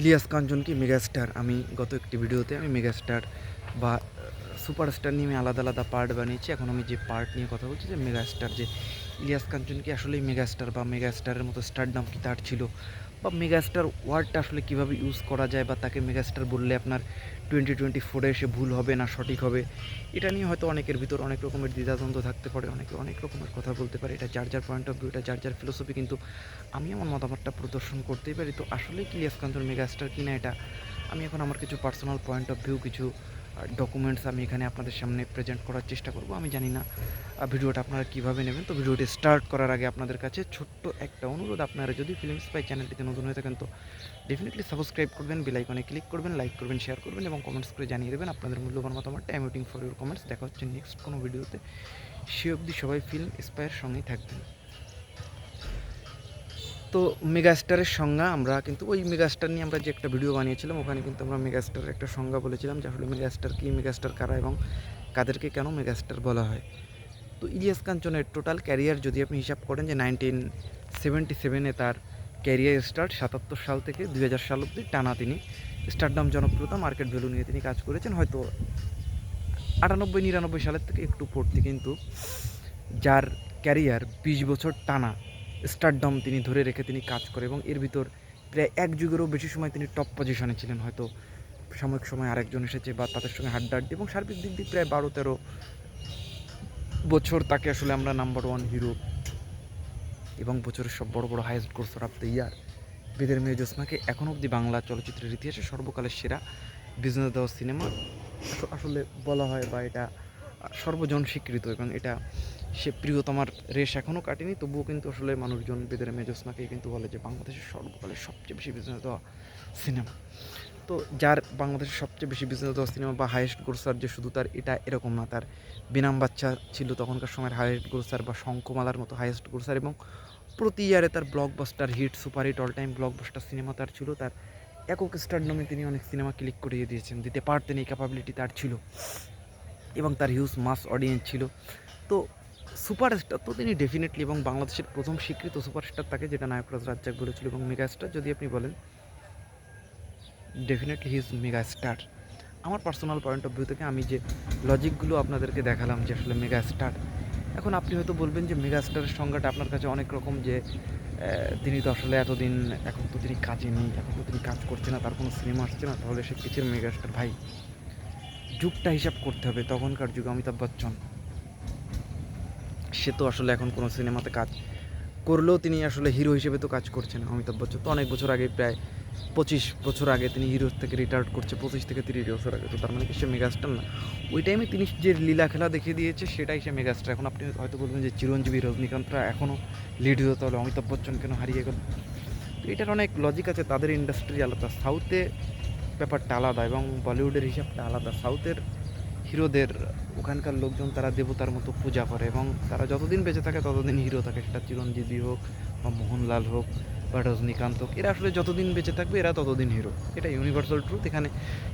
Ilias কাঞ্চনকে megastar? আমি গত একটি ভিডিওতে আমি মেগাস্টার বা সুপারস্টার নিয়ে আমি আলাদা আলাদা পার্ট বানিয়েছি। এখন আমি যে পার্ট নিয়ে কথা বলছি যে মেগাস্টার, যে ইলিয়াস কাঞ্চন কি আসলেই মেগাস্টার বা মেগাস্টারের মতো স্টার নাম কি তার ছিল? বা মেগাস্টার ওয়ার্ডটা আসলে কীভাবে ইউজ করা যায় বা তাকে মেগাস্টার বললে আপনার টোয়েন্টি টোয়েন্টি ফোরে এসে ভুল হবে না, সঠিক হবে, এটা নিয়ে হয়তো অনেকের ভিতর অনেক রকমের দ্বিধাদ্বন্দ্ব থাকতে পারে, অনেকে অনেক রকমের কথা বলতে পারে, এটা যার যার পয়েন্ট অফ ভিউ এটা যার যার ফিলোসফি কিন্তু আমি আমার মতামতটা প্রদর্শন করতেই পারি। তো আসলে কি ইলিয়াস কাঞ্চন মেগাস্টার কিনা এটা, আমি এখন আমার কিছু পার্সোনাল পয়েন্ট অফ ভিউ কিছু ডকুমেন্টস আমি এখানে আপনাদের সামনে প্রেজেন্ট করার চেষ্টা করব। আমি জানি না ভিডিওটা আপনারা কীভাবে নেবেন। তো ভিডিওটি স্টার্ট করার আগে আপনাদের কাছে ছোট্ট একটা অনুরোধ। আপনারা যদি ফিল্ম স্পাই চ্যানেলটিতে নতুন হয়ে থাকেন, তো ডেফিনেটলি সাবস্ক্রাইব করবেন বেল আইকনে ক্লিক করবেন লাইক করবেন শেয়ার করবেন এবং কমেন্টস করে জানিয়ে দেবেন আপনাদের মূল্যবান মতামতটা I waiting for your comments দেখা হচ্ছে নেক্সট কোনো ভিডিওতে সে অবধি সবাই ফিল্ম স্পায়ের সঙ্গেই থাকবেন। তো মেগাস্টারের সংজ্ঞা আমরা কিন্তু ওই মেগাস্টার নিয়ে আমরা যে একটা ভিডিও বানিয়েছিলাম, ওখানে কিন্তু আমরা মেগাস্টারের একটা সংজ্ঞা বলেছিলাম যে আসলে মেগাস্টার কী, মেগাস্টার কারা এবং কাদেরকে কেন মেগাস্টার বলা হয়। তো ইলিয়াস কাঞ্চনের টোটাল ক্যারিয়ার যদি আপনি হিসাব করেন যে নাইনটিন সেভেন্টি সেভেনে তার ক্যারিয়ার স্টার্ট, সাতাত্তর সাল থেকে দুই হাজার সাল অব্দি টানা তিনি। স্টারডাম জনপ্রিয়তা, মার্কেট ভ্যালু নিয়ে তিনি কাজ করেছেন। হয়তো আটানব্বই, নিরানব্বই সালের থেকে একটু পড়তে কিন্তু যার ক্যারিয়ার বিশ বছর টানা স্টারডম তিনি ধরে রেখে তিনি কাজ করে এবং এর ভিতর প্রায় এক যুগেরও বেশি সময় তিনি টপ পজিশনে ছিলেন। হয়তো সাময়িক সময় আরেকজন এসেছে বা তাদের সঙ্গে হাড্ডাহাড্ডি এবং সার্বিক দিক দিয়ে প্রায় বারো তেরো বছর তাকে আসলে আমরা নাম্বার ওয়ান হিরো এবং বছরের সব বড় বড় highest grosser of the year বেদের মেয়ে জ্যোৎস্নাকে এখন অবধি বাংলা চলচ্চিত্রের ইতিহাসে সর্বকালের সেরা বিজনেস দেওয়া সিনেমা আসলে বলা হয় বা এটা সর্বজন স্বীকৃত এবং এটা সে প্রিয়তমার রেশ এখনও কাটেনি, তবুও কিন্তু আসলে মানুষজন বেদের মেয়ে জ্যোৎস্নাকে কিন্তু বলে যে বাংলাদেশের সর্বকালের সবচেয়ে বেশি বিজনেস দেওয়া সিনেমা। তো যার বাংলাদেশের সবচেয়ে বেশি বিজনেস দেওয়া সিনেমা বা হায়েস্ট গ্রোসার যে শুধু তার এটা এরকম না, তার বিনাম বাচ্চা ছিল তখনকার সময়ের হায়েস্ট গ্রোসার বা শঙ্কমালার মতো হায়েস্ট গ্রোসার এবং প্রতি ইয়ারে তার blockbuster hit super hit all time blockbuster cinema তার ছিল, তার একক স্টার নামে তিনি অনেক সিনেমা ক্লিক করিয়ে দিয়েছেন, দিতে পারতেন এই ক্যাপাবিলিটি তার ছিল। এবং তার হিউজ মাস অডিয়েন্স ছিল। তো সুপারস্টার তো তিনি ডেফিনেটলি এবং বাংলাদেশের প্রথম স্বীকৃত সুপারস্টার তাকে যেটা নায়করাজ রাজ্জাক বলেছিল এবং মেগাস্টার যদি আপনি বলেন ডেফিনেটলি হিজ মেগা স্টার আমার পার্সোনাল পয়েন্ট অফ ভিউ থেকে আমি যে লজিকগুলো আপনাদেরকে দেখালাম যে আসলে মেগা স্টার এখন আপনি হয়তো বলবেন যে মেগা স্টারের সংজ্ঞাটা আপনার কাছে অনেক রকম যে তিনি তো আসলে এতদিন, এখন তো তিনি কাজে নেই, এখন তো তিনি কাজ করছে না, তার কোনো সিনেমা আসছে না, তাহলে সে কিসের মেগা স্টার ভাই? যুগটা হিসাব করতে হবে, তখনকার যুগে অমিতাভ বচ্চন। সে তো আসলে এখন কোনো সিনেমাতে কাজ করলেও তিনি আসলে হিরো হিসেবে তো কাজ করছেন অমিতাভ বচ্চন। তো অনেক বছর আগে প্রায় পঁচিশ বছর আগে তিনি হিরো থেকে রিটায়ার্ড করছে, পঁচিশ থেকে তিরিশ বছর আগে। তো তার মানে কি সে মেগাস্টার না? ওই টাইমে তিনি যে লীলা খেলা দেখিয়ে দিয়েছে, সেটাই সে মেগাস্টার এখন আপনি হয়তো বলবেন যে চিরঞ্জীবী রজনীকান্তরা এখনও লিড হতো তাহলে অমিতাভ বচ্চন কেন হারিয়ে গেল? তো এটার অনেক লজিক আছে, তাদের ইন্ডাস্ট্রি আলাদা। সাউথে ব্যাপারটা আলাদা এবং বলিউডের হিসাবটা আলাদা। সাউথের হিরোদের ওখানকার লোকজন তারা দেবতার মতো পূজা করে এবং তারা যতদিন বেঁচে থাকে ততদিন হিরো থাকে। সেটা চিরঞ্জীবী হোক বা মোহনলাল হোক বা রজনীকান্ত হোক, এরা আসলে যতদিন বেঁচে থাকবে এরা ততদিন হিরো। এটা ইউনিভার্সাল ট্রুথ এখানে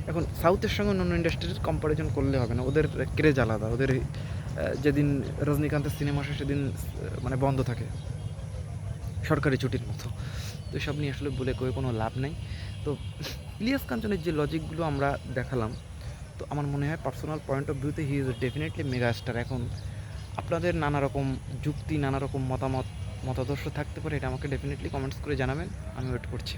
এখন সাউথের সঙ্গে অন্য ইন্ডাস্ট্রির কম্পারিজন করলে হবে না। ওদের ক্রেজ আলাদা। ওদের যেদিন রজনীকান্তের সিনেমা আসে সেদিন মানে বন্ধ থাকে। সরকারি ছুটির মতো। তো এসব নিয়ে আসলে বলে কয়ে কোনো লাভ নেই। তো ইলিয়াস কাঞ্চনের যে লজিকগুলো আমরা দেখালাম, তো আমার মনে হয় পার্সোনাল পয়েন্ট অফ ভিউতে he is definitely mega star এখন আপনাদের নানা রকম যুক্তি নানা রকম মতামত, মতাদর্শ থাকতে পারে, এটা আমাকে ডেফিনেটলি কমেন্টস করে জানাবেন, আমি ওয়েট করছি।